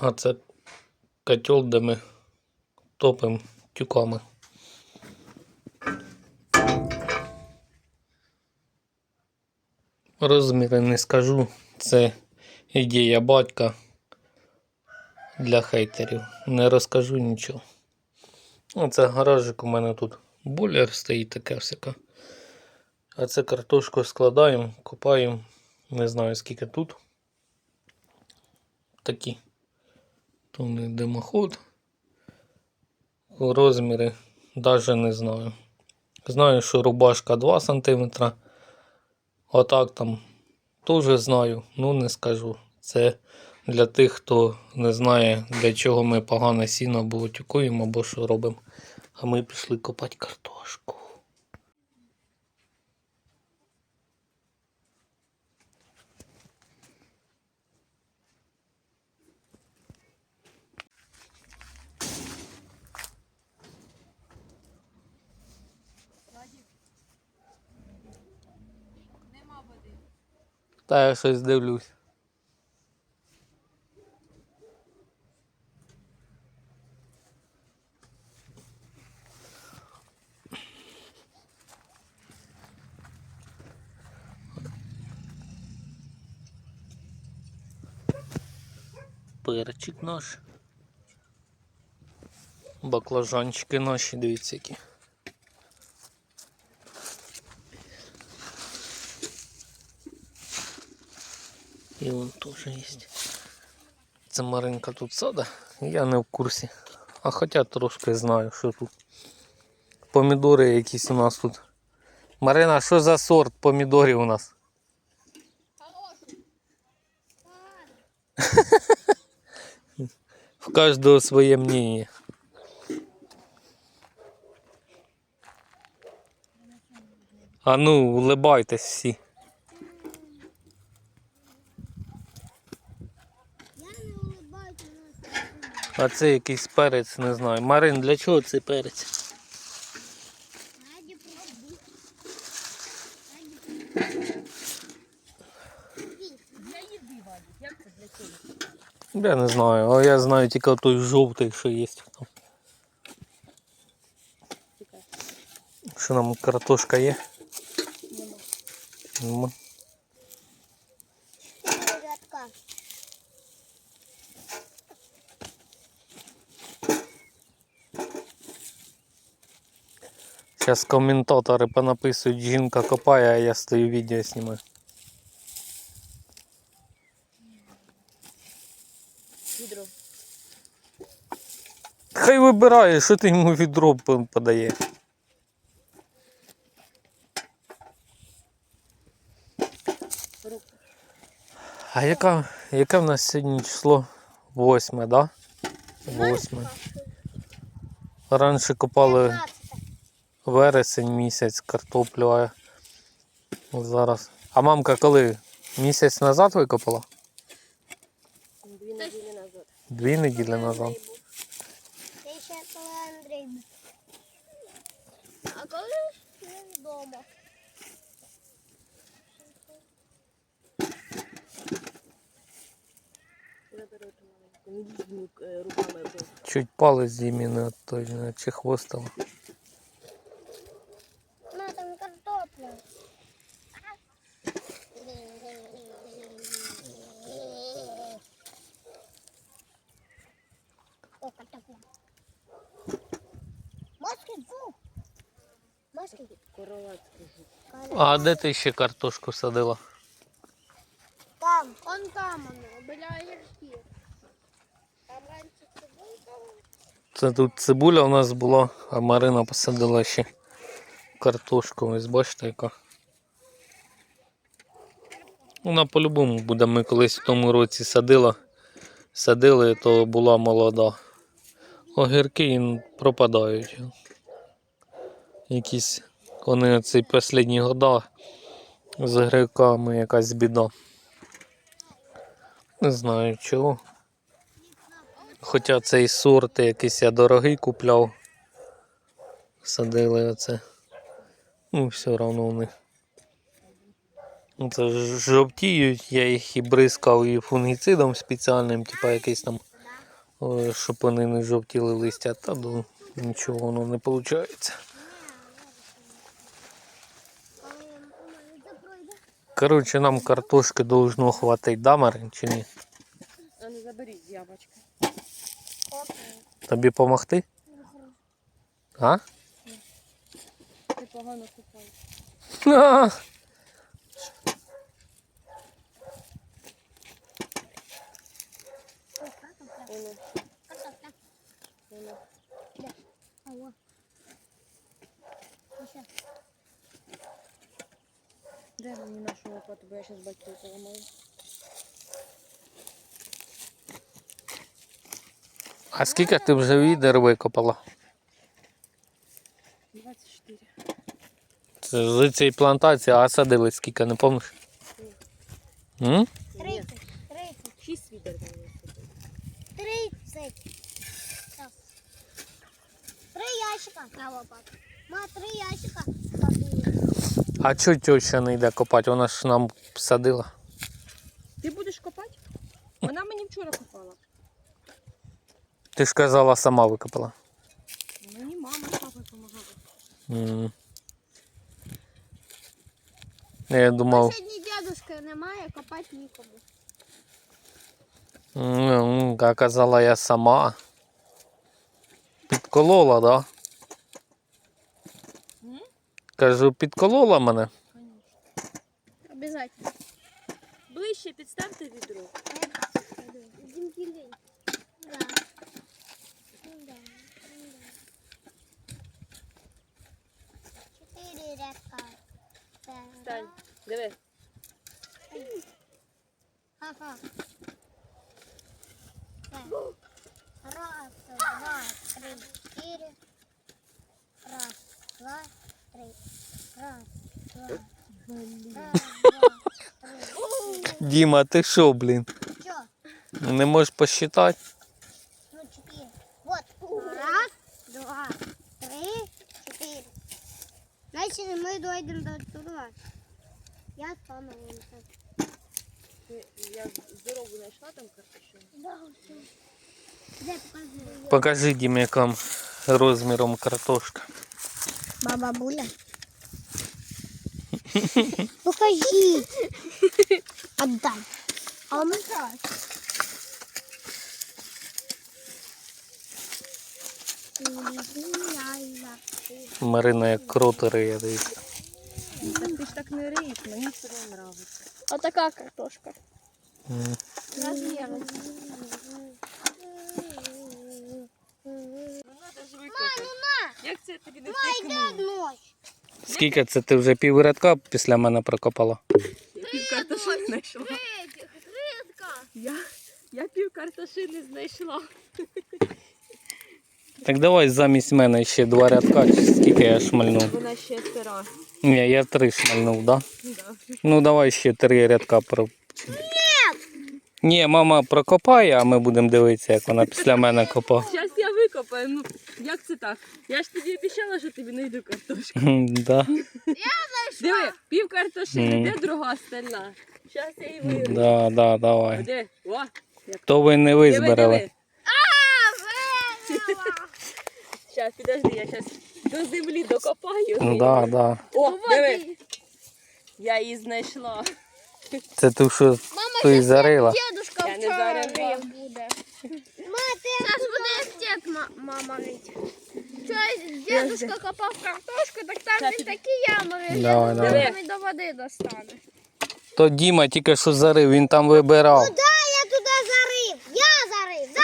А це котел, де ми топимо тюками. Розміри не скажу. Це ідея батька для хейтерів. Не розкажу нічого. Оце гаражик у мене тут бойлер стоїть таке всяке. А це картошку складаємо, копаємо. Не знаю скільки тут. Такі. Повний димоход. Розміри навіть не знаю. Знаю, що рубашка 2 см. Отак там теж знаю, ну не скажу. Це для тих, хто не знає, для чого ми погане сіно або тюкуємо, або що робимо. А ми пішли копати картошку. Та я щось дивлюсь. Перчик наш. Баклажанчики наші, дивіться які. І вон теж є. Це Маринка тут сада, я не в курсі. А хоча трошки знаю, що тут. Помідори якісь у нас тут. Марина, що за сорт помідорів у нас? В кожного своє мнение. А ну, улибайтесь всі. Я не улыбаюсь, у нас А це якийсь перець, не знаю. Марин, для чого цей перець? Я не знаю, а я знаю тільки той жовтий, що є. Що нам картошка є? Нема. Рядка. Зараз коментатори понаписують, жінка копає, а я стою відео знімаю. Відро. Хай вибирає, що ти йому відро подає. А яка, яке в нас сьогодні число? Восьме, да? Восьме. Раніше копали вересень місяць картоплю, а зараз. А мамка коли? Місяць назад викопала? Дві неділі назад. Дві неділі назад. Ти ще коли Андрій був. А коли він вдома? Чуть палець зімі не той не чехвостило. На там картопля. О, картопля. Маски жук. Маски. Королевський жук. А де ти ще картошку садила? Там. Он там, он, біля гірських. Там раніше цибулька. Це тут цибуля у нас була, а Марина посадила ще картошку. Ось бачите яка. Вона по-любому буде. Ми колись в тому році садила. Садили, то була молода. Огірки їм пропадають. Якісь вони ці останні года з огірками якась біда. Не знаю чого. Хоча цей сорт якийсь я дорогий купляв. Садили оце. Ну, все одно вони. Це жовтіють, я їх і бризкав і фунгіцидом спеціальним, типа якийсь там е, щоб вони не жовтіли листя, та ну, нічого воно не виходить. Коротше, нам картошки должно хватить, да, Марин, чи ні? А ну заберіть з яблочка. Тобі помогти? А? Ти погано купаєш. А! Воно, воно. Дай мені нашу лопату, бо я зараз батьку поламаю. А скільки ти вже відер викопала? 24. Це з цієї плантації, а садили скільки, не пам'ятаєш? М? Ні, 30, 30, 6 відер мені. 30. Так. Три ящика на лопату. Ма, три ящика. А чого теща не йде копати? Вона ж нам садила. Ти будеш копати? Вона мені вчора копала. Ти ж казала, сама викопала. Мені мама з папою допомагала. М. Я думав, Сьогодні дедушки немає, копати нікому. м, а казала я сама. Підколола, да? Кажу, підколола мене. Обязательно. Ближче підставте відро. Четыре рядка. Стань. Диви. Ага. Діма, ти що, блін? Чё? Не можеш посчитати? Ну, четыре. Вот. Раз, два, три, четыре. Значит, мы дойдем до туда. Я стану вон так. Ти- Я здорову знайшла там картошу. Да, все. Дай покажи. Покажи, Дім, яким розміром картошка. Баба Буля. Покажи. Отдай. А он Марина як кротери, я дивлюся. Так ти ж так не риєш, мені це не подобається. Вот такая картошка. Як це тобі не. Скільки це ти вже піврядка після мене прокопала? Картошини знайшла. Я, я пів картошини знайшла. Так давай замість мене ще два рядка, чи скільки я шмальнув. Вона ще стара. Ні, я три шмальнув, да? Да. Ну давай ще три рядка про. Ні, мама прокопає, а ми будемо дивитися, як вона після мене копає. Зараз я викопаю. Ну, як це так? Я ж тобі обіцяла, що тобі знайду картошку. Да, Диви, пів картошини, Мгм. де друга стальна? Зараз я її вирву. да, да, давай. Де? О, То ви не ви диви, збирали. Зараз, підожди, я зараз до землі докопаю. Да, да. О, диви. Я її знайшла. Це ту, що Мама, ти і зарила. дедушка Я не зарила. буде. Зараз буде стек, мама рить. Щось дедушка копав картошку, так там він такі ями. Давай, давай. він до води достане. То Діма тільки що зарив, він там вибирав. Да, я туди зарив. Я зарив. Да,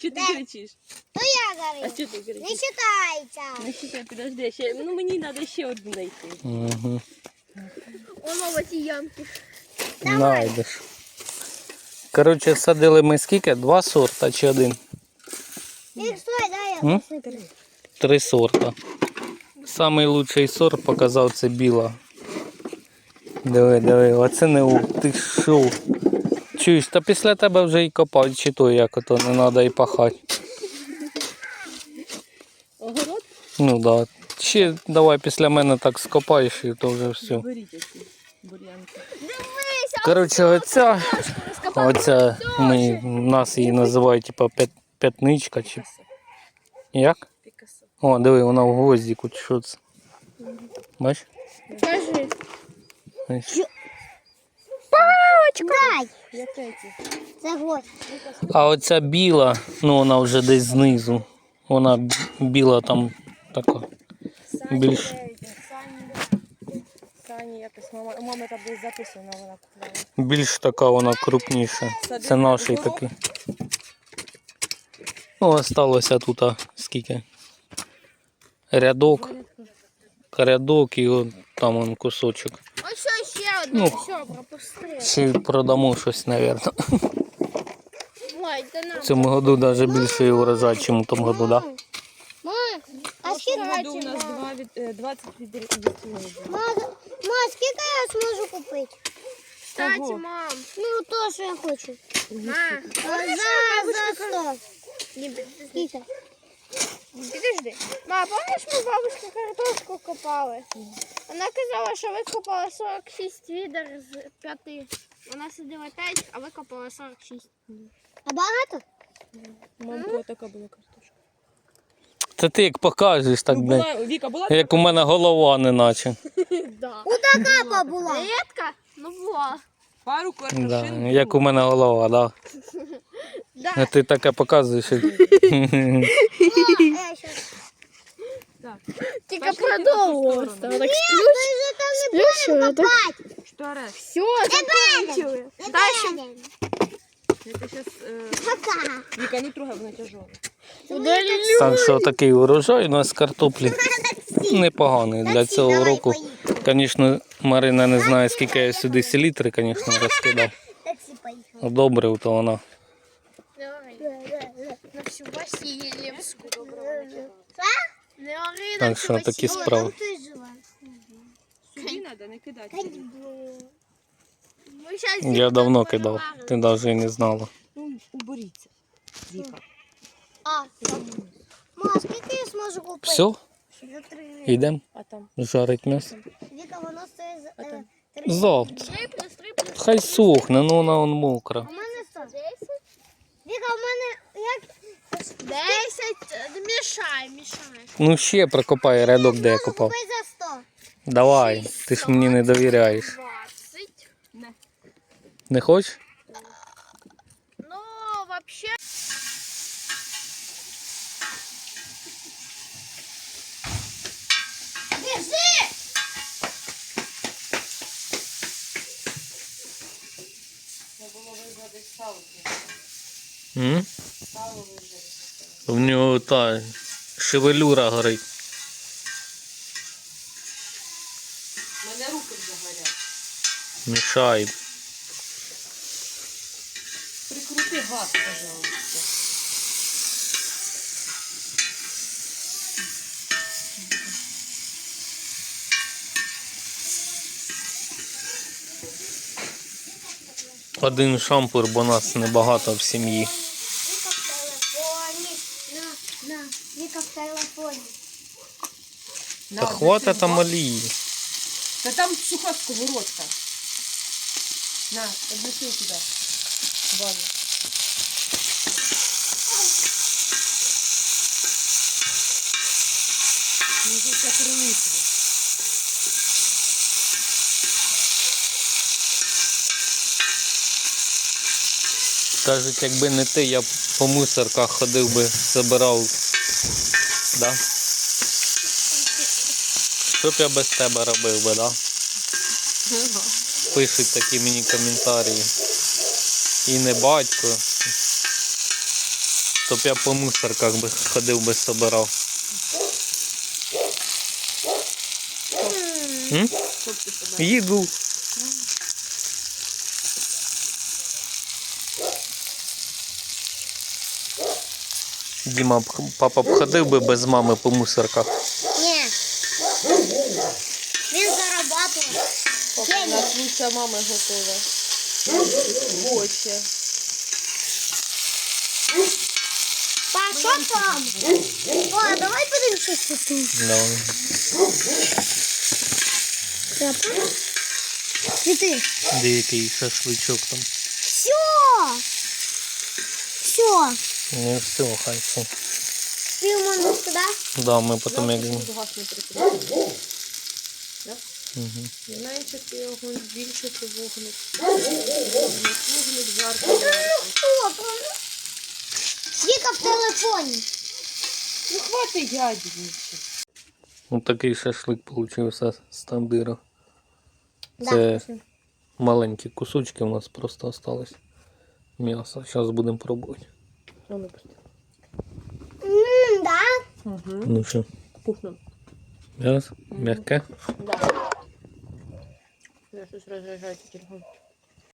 Чи ти кричиш? то я А зарив. що ти Не кричиш? вважається. Ну, ще, підожди, ще, ну мені треба ще одну знайти. Угу. Воно в ці ямки. Найдеш. Коротше, садили ми скільки? Два сорта чи один? Іх, стой, дай я М? Три сорта. Самий лучший сорт показав це біла. Диви, диви, оце не у. Ти що? Чуєш, та після тебе вже і копати, чи то як ото не треба і пахати. Огород? Ну так. Да. Ще давай після мене так скопаєш і то вже все. Коротше, оця, оця ми, нас її називають типа п'ят- п'ятничка чи. Як? Пікасо. О, диви, вона в гвоздіку, чи що це? Бач? Кажи. Ось. Дай. Це? Гвоздь. А оця біла, ну вона вже десь знизу. Вона б- біла там така. Більш. Сані. Сані якось мама, у мами там десь записано, вона купувала. Більш така вона крупніша. Це наший такий. Ну, осталося тут а, скільки. Рядок. Рядок і от там он кусочок. Ось що, ще одне, ну. Ще продамо щось, мабуть. В цьому году навіть більше урожай, ніж у тому году, так? Да? А скільки у нас 20 відрізків. Ма, я зможу купити? Кстати, мам. Ну, то, що я хочу. Ма, за, за 100. Підожди. Ма, пам'ятаєш, ми бабушка картошку копали? Вона казала, що викопала 46 відер з 5. Вона сидила 5, а викопала 46. А багато? Мамка така була картошка. Це ти як показуєш, так ну, блядь. Була, Віка була Як у мене голова не наче. Да. Отака була? Рідка? Ну була. пару картошин. Як у мене голова, так. Да. А ти таке показуєш. Так. Тільки ту сторону. Так сплющили. так. Що раз? Все, закончили. Дальше. Это сейчас... Э, Вика, не трогай, вона тяжела. Так що такий урожай у нас картоплі непоганий для цього року. Звісно, Марина не знає, скільки я сюди селітри, звісно, розкидав. Добре, то вона. Давай. На всю Васильевську. Не ори, Так на що всю такі Васильівську. справи. Там ти жила. Сюди надо не кидати. Ми щас Я їх давно там кидав, переварили. ти навіть і не знала. Ну, уберіться. Віка. А, там. Ма, скільки я зможу купити? Все, За три. йдемо А там? жарить м'ясо. Віка, воно стоїть за А е, там? три. Завтра. Три плюс три плюс Хай сохне, ну вона вон мокра. У мене 100. 10? Віка, у мене як? 10. Мішай, мішай. Ну ще прокопай рядок, де я копав. Купи за 100. Давай, ти ж мені не довіряєш. 20. Не. Не хочеш? Ну, вообще... Держи! М? В нього та шевелюра горить. У мене руки вже горять. Мішає. Прикрути газ, пожалуйста. Один шампур, бо нас небагато в сім'ї. Віка в телефоні. На, на, Віка в телефоні. Та хвата там олії. Та там суха сковородка. На, однеси сюди. Ваня. Ну, вже це принесли. Кажуть, якби не ти, я б по мусорках ходив би, забирав. Да? Що б я без тебе робив би, да? Пишуть такі мені коментарі. І не батько. То б я по мусорках би ходив би собирав. М? Їду. Діма, папа б ходив би без мами по мусорках. Ні. Він зарабатує. У лучша мама готова. Хоче. Па, що там? О, давай подивимося, що тут. Давай. Цвіти. Де який шашличок там. Все. Все. Не все, хай все. Ти можеш туди? Да, ми потім як. Угу. Зменшити огонь, збільшити вогник. Вогник, вогник, жарко, жарко. В телефоні. Ну хватить ядівниці. Ось такий шашлик получився з тандира. Це вкусно. маленькі кусочки у нас просто остались. М'ясо. Зараз будемо пробувати. Воно да. Угу. Ну що, Вкусно. м'ясо? М'яке? Да. Я щось розряджається телефон.